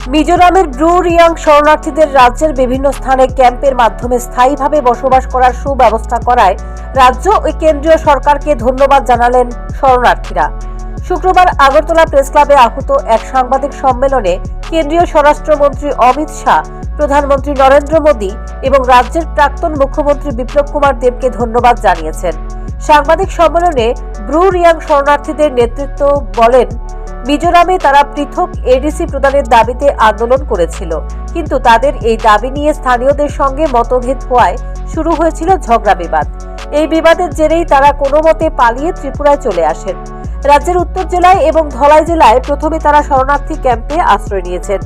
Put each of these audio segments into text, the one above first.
মিজোরামের ব্রু রিয়াং শরণার্থীদের রাজ্যের বিভিন্ন স্থানে ক্যাম্পের মাধ্যমে স্থায়ীভাবে বসবাস করার সুব্যবস্থা করায় রাজ্য ও কেন্দ্রীয় সরকারকে ধন্যবাদ জানালেন শরণার্থীরা। শুক্রবার আগরতলা প্রেস ক্লাবে আহত এক সাংবাদিক সম্মেলনে কেন্দ্রীয় স্বরাষ্ট্রমন্ত্রী অমিত শাহ, প্রধানমন্ত্রী নরেন্দ্র মোদী এবং রাজ্যের প্রাক্তন মুখ্যমন্ত্রী বিপ্লব কুমার দেবকে ধন্যবাদ জানিয়েছেন। সাংবাদিক সম্মেলনে ব্রু রিয়াং শরণার্থীদের নেতৃত্ব বলেন মিজোরামে তারা পৃথক এডিসি প্রদানের দাবিতে আন্দোলন করেছিল। কিন্তু তাদের এই দাবি নিয়ে স্থানীয়দের সঙ্গে মতভেদ হওয়ায় শুরু হয়েছিল ঝগড়া বিবাদ। এই বিবাদের জেরেই তারা কোনো মতে পালিয়ে ত্রিপুরায় চলে আসেন। রাজ্যের উত্তর জেলায় এবং ধলাই জেলায় প্রথমে তারা শরণার্থী ক্যাম্পে আশ্রয় নিয়েছেন।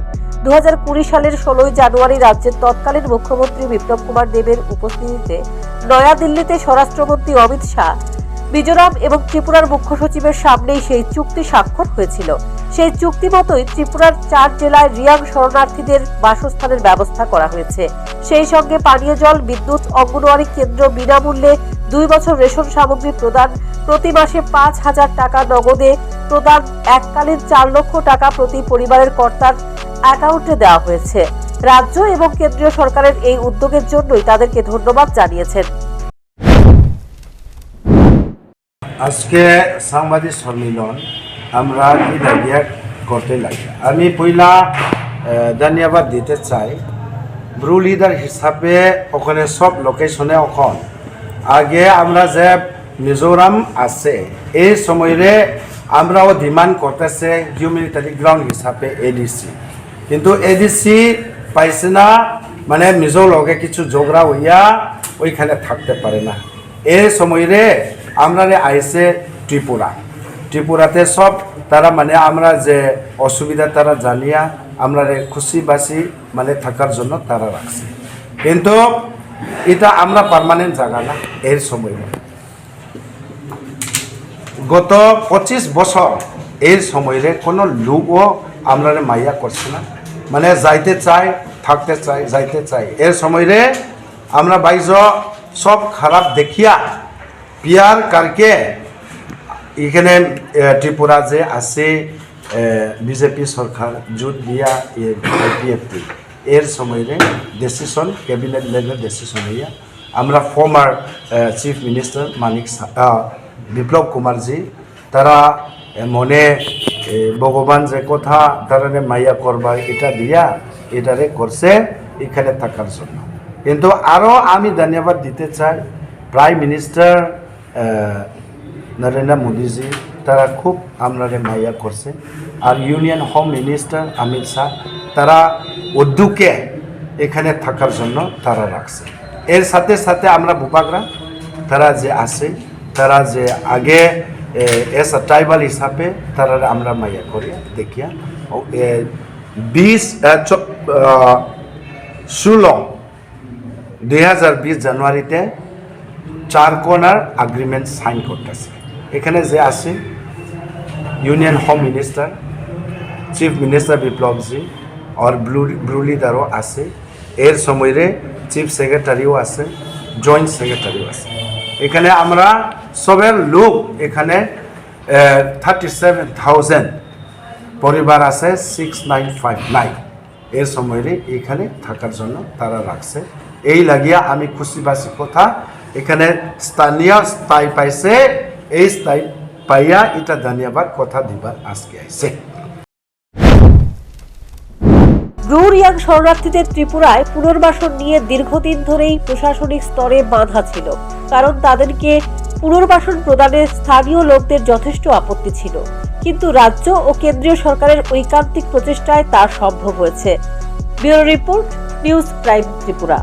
দু হাজার কুড়ি সালের ষোলোই জানুয়ারি রাজ্যের তৎকালীন মুখ্যমন্ত্রী বিপ্লব কুমার দেবের উপস্থিতিতে নয়াদিল্লিতে স্বরাষ্ট্রমন্ত্রী অমিত শাহ মিজোরাম এবং ত্রিপুরার মুখ্য সচিবের সামনেই সেই চুক্তি স্বাক্ষর হয়েছিল। সেই চুক্তি মতোই ত্রিপুরার চার জেলায় রিয়াং শরণার্থীদের বাসস্থানের ব্যবস্থা করা হয়েছে। সেই সঙ্গে পানীয় জল, বিদ্যুৎ, অঙ্গনওয়াড়ি কেন্দ্র বিনামূল্যে দুই বছর রেশন সামগ্রী প্রদান, প্রতি মাসে পাঁচ হাজার টাকা নগদে প্রদান, এককালীন চার লক্ষ টাকা প্রতি পরিবারের কর্তার অ্যাকাউন্টে দেওয়া হয়েছে। রাজ্য এবং কেন্দ্রীয় সরকারের এই উদ্যোগের জন্যই তাদেরকে ধন্যবাদ জানিয়েছেন। আজকে সাংবাদিক সম্মেলন আমরা ইদাবিয়া করতে লাগে। আমি আহ, ধন্যবাদ দিতে চাই। ব্রু লিডার হিসাবে ওখানে সব লোকেশনে ওখন। আগে আমরা যে মিজোরাম আছে এই সময়ে আমরাও ডিমান্ড করতেছে হিউম্যানিটারি গ্রাউন্ড হিসাবে এডিসি কিন্তু এডিসি পাইছে না মানে মিজোর লগে কিছু ঝগড়া হইয়া ওইখানে থাকতে পারে না। এই সময়ে আমরা আইসে ত্রিপুরা। ত্রিপুরাতে সব তারা মানে আমরা যে অসুবিধা তারা জানিয়া আমরা খুশি বাসি মানে থাকার জন্য তারা রাখছে। কিন্তু এটা আমরা পার্মানেন্ট জায়গা না, এর সময় গত পঁচিশ বছর এই সময়ে কোনো লোকও আমরা মাইয়া করছে না। মানে যাইতে চাই থাকতে চাই যাইতে চাই এর সময়ে আমরা বাইজ সব খারাপ দেখিয়া পিয়ার কারকে এখানে ত্রিপুরা যে আছে বিজেপি সরকার জুট দিয়া আইপিএফটি এর সময়ে ডিসিশন ক্যাবিনেট লেভেল ডিসিশন হইয়া আমরা former chief minister Manik Biplab Kumarji তারা মনে ভগবান যে কথা তারা মাইয়া করবার এটা দিয়া এটারে করছে এখানে থাকার জন্য। কিন্তু আরও আমি ধন্যবাদ দিতে চাই প্রাইম মিনিস্টার নরেন্দ্র মোদীজি, তারা খুব আমরারে মাইয়া করছে। আর union home minister Amit Shah, তারা উদ্যোগে এখানে থাকার জন্য তারা রাখছে। এর সাথে সাথে আমরা বুপাকরা তারা যে আছে, তারা যে আগে এস ট্রাইবাল হিসাবে তারা আমরা মাইয়া করি, দেখিয়া। বিশ ষোলো, দুই হাজার বিশ জানুয়ারিতে চার কোনার এগ্রিমেন্ট সাইন করতেছে। এখানে যে আছে union home minister chief minister Biplabji আর ব্লু ব্লু লিডারও আছে। এর সময়ে চিফ সেক্রেটারিও আছে জয়েন্ট সেক্রেটারিও আছে। এখানে আমরা সবের লোক, এখানে থার্টি সেভেন থাউজেন্ড পরিবার আছে সিক্স নাইন ফাইভ নাইন এর সময়ে এখানে থাকার জন্য তারা রাখছে। এই লাগিয়া আমি খুশিবাসী কথা এখানে স্থানীয় স্থায়ী পাইছে, এই স্থায়ী পাইয়া এটা ধন্যবাদ কথা দিবার আজকে আইছে। ব্রু রিয়াং শরণার্থীদের ত্রিপুরায় পুনর্বাসন নিয়ে দীর্ঘদিন ধরেই প্রশাসনিক স্তরে বাধা ছিল, কারণ তাদেরকে পুনর্বাসন প্রদানে স্থানীয় লোকদের যথেষ্ট আপত্তি ছিল। কিন্তু রাজ্য ও কেন্দ্রীয় সরকারের ঐকান্তিক প্রচেষ্টায় তা সম্ভব হয়েছে। Bureau report, news prime Tripura.